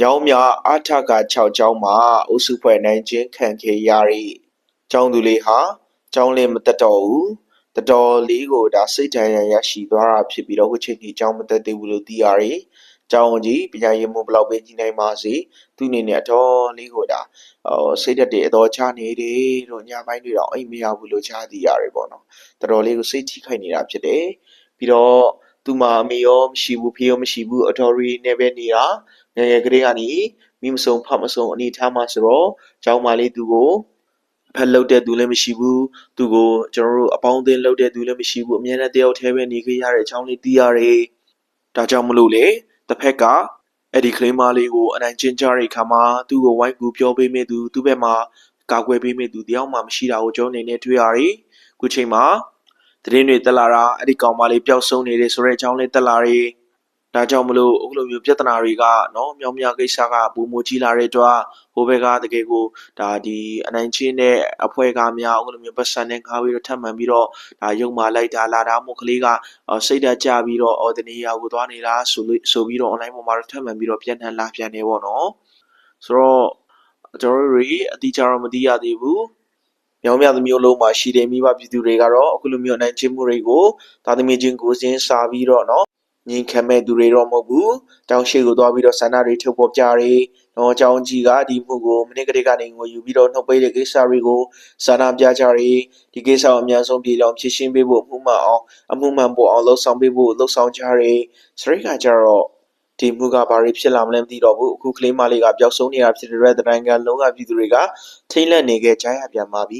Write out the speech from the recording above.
မြောင်းမြအထက6ကျောင်းမှာအုပ်စုဖွဲ့နိုင်ခြင်းခံခဲ့ရတဲ့ကျောင်းသူလေးဟာကျောင်းလေးမတက်တော့ဘူးတတော်လေးကိုဒါစိတ်ဓာတ်ရရရှိသွားတာဖြစ်ပြီးတော့ခုချိန်ထိကျောင်းမတက်သေးဘူးလို့သိရတယ်။ကျောင်းကြီးပညာရေးမှုဘယ်လောက်ပဲကြီးနိုင်ပါစေသူ့အနေနဲ့အတော်လေးကိုဒါဟိုစိတ်ဓာတ်တွေအတော်ချနေတယ်လို့ညပိုင်းတွေတော့အိမ်မရဘူးလို့ကြားသိရတယ်ပေါ့နော်။တော်တော်လေးကိုစိတ်ထိခိုက်နေတာဖြစ်တယ်။ပြီးတော့ သူ့မှာအမေရောမရှိဘူးဖေရောမရှိဘူးအတော်ရီနဲ့ပဲနေတာငယ်ငယ်ကလေးကနေမိမစုံဖတ်မစုံအနေထားမှာဆိုတော့ကျောင်းမလေးသူကိုဖက်လောက်တဲ့သူလည်းမရှိဘူးသူကိုကျွန်တော်တို့အပေါင်းအသင်းလောက်တဲ့သူလည်းမရှိဘူးအများနဲ့တယောက်တည်းပဲနေခဲ့ရတဲ့အကြောင်းလေးသိရတယ်ဒါကြောင့်မလို့လေတစ်ဖက်ကအဲ့ဒီကလေးမလေးကိုအနိုင်ကျင့်ကြတဲ့အခါမှာသူ့ကိုဝိုင်းကူပြောပေးမိသူသူ့ဘက်မှာကာကွယ်ပေးမိသူတယောက်မှမရှိတာကိုကျွန်တော်အနေနဲ့တွေ့ရတယ်ခုချိန်မှာ သတင်းတွေတက်လာတာအဲ့ဒီကောင်မလေးပျောက်ဆုံးနေတယ်ဆိုတဲ့အကြောင်းလေးတက်လာတယ်ဒါကြောင့်မလို့အခုလိုမျိုးပြဿနာတွေကနော်မြောင်မြောင်ကိစ္စကပုံမကြီးလာတဲ့အတွက်ဟိုဘက်ကတကယ်ကိုဒါဒီအနိုင်ချင်းတဲ့အဖွဲ့ကများအခုလိုမျိုးပတ်စံနဲ့ခါပြီးတော့ထပ်မှန်ပြီးတော့ဒါရုံမာလိုက်တာလာတာမို့ကလေးကအော်စိတ်ဓာတ်ကြပြီးတော့အော်တနေရာကိုသွားနေတာဆိုလို့ဆိုပြီးတော့ online ပေါ်မှာတော့ထပ်မှန်ပြီးတော့ပြန်ထန်လာပြန်နေပေါ့နော်ဆိုတော့ကျွန်တော်တို့တွေအတိအကျတော့မသိရသေးဘူး မြောင်မြသမျိုးလုံးမှာရှိတဲ့မိဘပြည်သူတွေကတော့အခုလိုမျိုးနိုင်ချင်းမှုတွေကိုသားသမီးချင်းကိုစင်းစာပြီးတော့နော်ငင်ခံမဲ့သူတွေတော့မဟုတ်ဘူး။တောင်ရှိကိုသွားပြီးတော့ဆန္ဒတွေထုတ်ပေါ်ပြတွေ။တော့အကြောင်းကြီးကဒီမှုကိုမနေ့ကတည်းကနေငွေယူပြီးတော့နှုတ်ပိတ်တဲ့ကိစ္စတွေကိုဆန္ဒပြကြတွေ။ဒီကိစ္စကိုအများဆုံးပြေလောင်ဖြည့်ရှင်းပေးဖို့အမှုမှန်အောင်အမှုမှန်ပေါ်အောင်လှုပ်ဆောင်ပေးဖို့လှုပ်ဆောင်ကြတွေ။စရိတ်ကကြတော့ဒီမှုကဘာတွေဖြစ်လာမလဲမသိတော့ဘူးအခုကလေးမလေးကပျောက်ဆုံးနေတာဖြစ်တဲ့အတွက်တတိုင်းကလုံးဝပြည်သူတွေကထိတ်လန့်နေခဲ့ကြရပြန်ပါပြီ